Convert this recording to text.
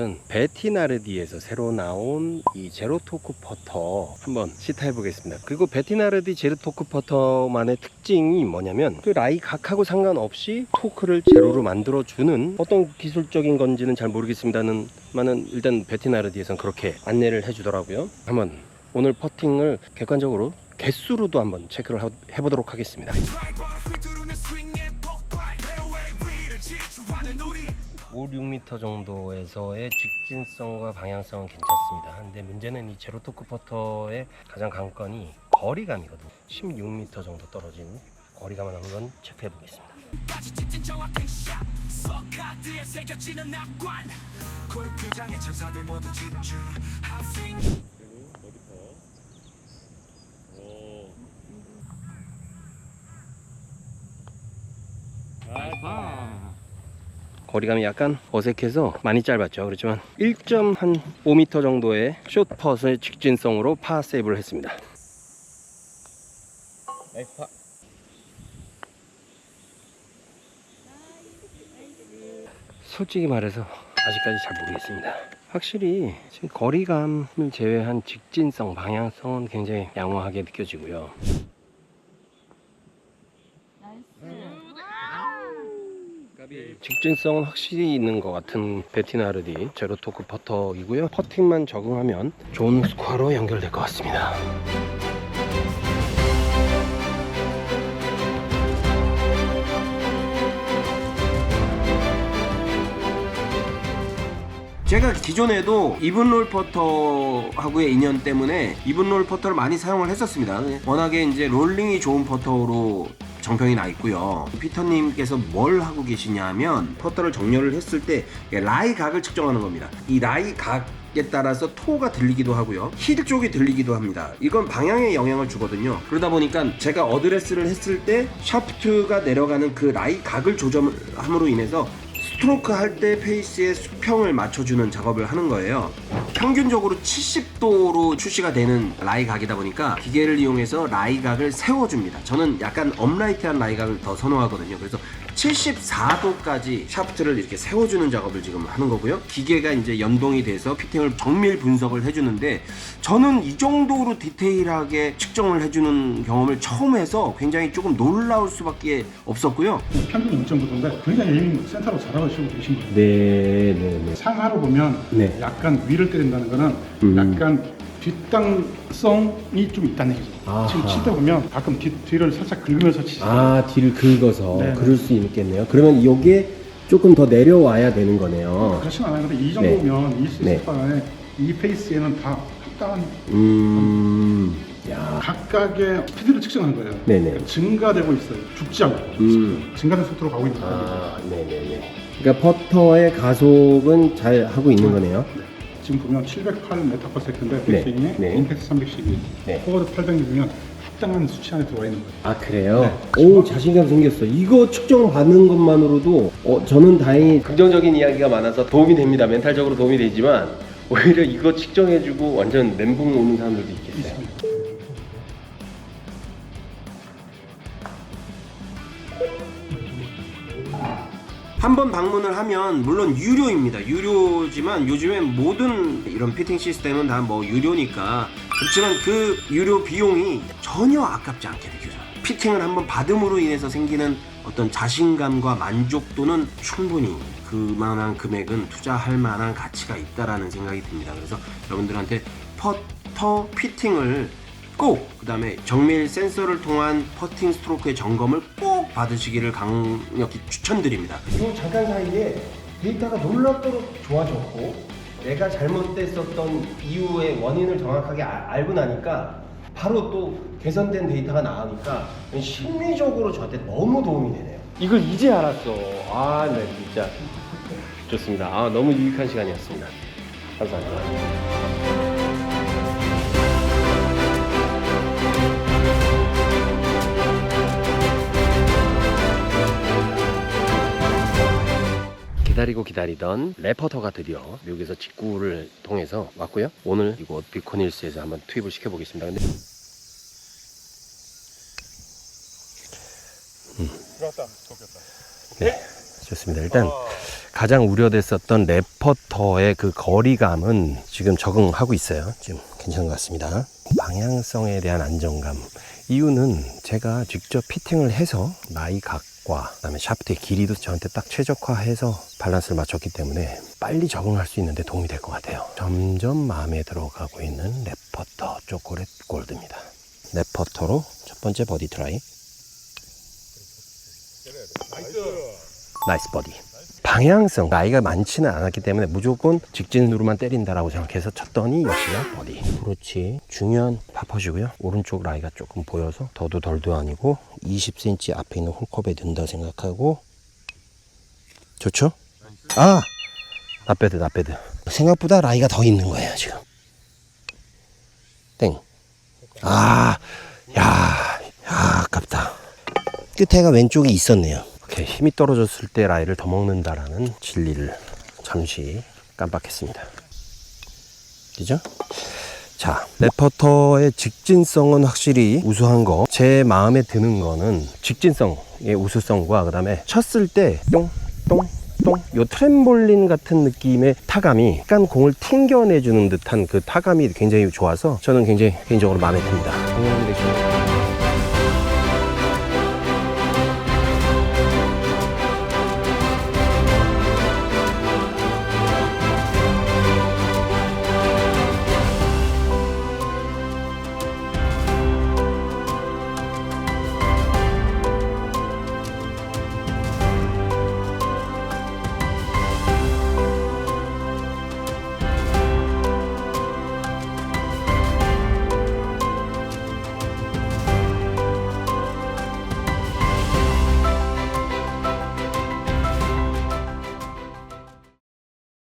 오늘은 베티나르디에서 새로 나온 이 제로토크 퍼터 한번 시타해 보겠습니다. 그리고 베티나르디 제로토크 퍼터만의 특징이 뭐냐면 그 라이 각하고 상관없이 토크를 제로로 만들어 주는 어떤 기술적인 건지는 잘 모르겠습니다는 만은 일단 베티나르디에서는 그렇게 안내를 해 주더라고요. 한번 오늘 퍼팅을 객관적으로 개수로도 한번 체크를 하- 해보도록 하겠습니다. 5, 6m 정도에서의 직진성과 방향성은 괜찮습니다. 근데 문제는 이 제로토크 퍼터의 가장 관건이 거리감이거든요. 16m 정도 떨어진 거리감을 한번 체크해 보겠습니다. 거리감이 약간 어색해서 많이 짧았죠. 그렇지만 1.5m 정도의 숏퍼스의 직진성으로 파 세이브를 했습니다. 솔직히 말해서 아직까지 잘 모르겠습니다. 확실히 지금 거리감을 제외한 직진성, 방향성은 굉장히 양호하게 느껴지고요. 직진성은 확실히 있는 것 같은 베티나르디 제로토크 퍼터이고요. 퍼팅만 적응하면 좋은 스코어로 연결될 것 같습니다. 제가 기존에도 이븐롤 퍼터하고의 인연 때문에 이븐롤 퍼터를 많이 사용을 했었습니다. 워낙에 이제 롤링이 좋은 퍼터로 정평이 나 있고요. 피터님께서 뭘 하고 계시냐면 퍼터를 정렬을 했을 때 라이 각을 측정하는 겁니다. 이 라이 각 에 따라서 토가 들리기도 하고요. 힐 쪽이 들리기도 합니다. 이건 방향에 영향을 주거든요. 그러다 보니까 제가 어드레스를 했을 때 샤프트가 내려가는 그 라이 각을 조정함으로 인해서 스트로크 할 때 페이스의 수평을 맞춰주는 작업을 하는 거예요. 평균적으로 70도로 출시가 되는 라이 각이다 보니까 기계를 이용해서 라이 각을 세워줍니다. 저는 약간 업라이트한 라이 각을 더 선호하거든요. 그래서 74도까지 샤프트를 이렇게 세워주는 작업을 지금 하는 거고요. 기계가 이제 연동이 돼서 피팅을 정밀 분석을 해주는데 저는 이 정도로 디테일하게 측정을 해주는 경험을 처음 해서 굉장히 조금 놀라울 수밖에 없었고요. 평균 0.9도인데 굉장히 에이밍 센터로 잘 하시고 계신 거예요. 네, 네, 네. 상하로 보면 네. 약간 위를 때린다는 거는 음. 약간 뒷땅성이 좀 있다는 얘기죠. 아하. 지금 칠때 보면 가끔 뒤, 뒤를 살짝 긁으면서 치시죠. 아, 뒤를 긁어서 네, 네. 그럴 수 있겠네요. 그러면 이게 조금 더 내려와야 되는 거네요. 그렇진 않아요. 근데 이 정도면 이 네. 시스템에 이 페이스에는 다 합당한 음, 야, 각각의 스피드를 측정한 거예요. 네네. 그러니까 증가되고 있어요. 죽지 않고 음. 증가된 속도로 가고 있는 거예요. 아, 네, 네, 네. 그러니까 퍼터의 가속은 잘 하고 있는 거네요. 지금 보면 708 메타퍼세컨드 네. 임팩트 312, 네. 포워드 800이면 합당한 수치 안에 들어와 있는 거예요. 아 그래요? 네. 오 자신감 생겼어. 이거 측정 받는 것만으로도 어, 저는 다행히 긍정적인 이야기가 많아서 도움이 됩니다. 멘탈적으로 도움이 되지만 오히려 이거 측정해주고 완전 멘붕 오는 사람들도 있겠어요. 있습니다. 한 번 방문을 하면 물론 유료입니다. 유료지만 요즘엔 모든 이런 피팅 시스템은 다 뭐 유료니까 그렇지만 그 유료 비용이 전혀 아깝지 않게 느껴져요. 피팅을 한번 받음으로 인해서 생기는 어떤 자신감과 만족도는 충분히 그만한 금액은 투자할 만한 가치가 있다라는 생각이 듭니다. 그래서 여러분들한테 퍼터 피팅을 꼭 그 다음에 정밀 센서를 통한 퍼팅 스트로크의 점검을 꼭 받으시기를 강력히 추천드립니다. 이 잠깐 사이에 데이터가 놀랍도록 좋아졌고 내가 잘못됐었던 이유의 원인을 정확하게 아- 알고 나니까 바로 또 개선된 데이터가 나오니까 심리적으로 저한테 너무 도움이 되네요. 이걸 이제 알았어. 아, 네, 진짜 좋습니다. 아, 너무 유익한 시간이었습니다. 감사합니다. 기다리고 기다리던 레퍼터가 드디어 미국에서 직구를 통해서 왔고요. 오늘 이곳 비코닐스에서 한번 투입을 시켜보겠습니다. 근데 들어왔다. 좋겠다. 네, 좋습니다. 일단 가장 우려됐었던 레퍼터의 그 거리감은 지금 적응하고 있어요. 지금 괜찮은 것 같습니다. 방향성에 대한 안정감. 이유는 제가 직접 피팅을 해서 나이 각 과 그다음에 샤프트의 길이도 저한테 딱 최적화해서 밸런스를 맞췄기 때문에 빨리 적응할 수 있는데 도움이 될 것 같아요. 점점 마음에 들어가고 있는 레퍼터 초콜릿 골드입니다. 레퍼터로 첫 번째 버디 트라이. 나이스 버디. 방향성 나이가 많지는 않았기 때문에 무조건 직진으로만 때린다라고 생각해서 쳤더니 역시나 버디. 그렇지. 중요한 파퍼시고요. 오른쪽 라이가 조금 보여서 더도 덜도 아니고 20cm 앞에 있는 홀컵에 든다 생각하고 좋죠? 아, 나배드 나배드. 생각보다 라이가 더 있는 거예요 지금. 땡. 아, 야, 야, 아깝다. 끝에가 왼쪽에 있었네요. 이렇게 힘이 떨어졌을 때 라이를 더 먹는다라는 진리를 잠시 깜빡했습니다. 그죠? 자, 레퍼터의 직진성은 확실히 우수한 거. 제 마음에 드는 거는 직진성의 우수성과 그 다음에 쳤을 때 똥, 똥, 똥. 요 트램볼린 같은 느낌의 타감이 약간 공을 튕겨내주는 듯한 그 타감이 굉장히 좋아서 저는 굉장히 개인적으로 마음에 듭니다.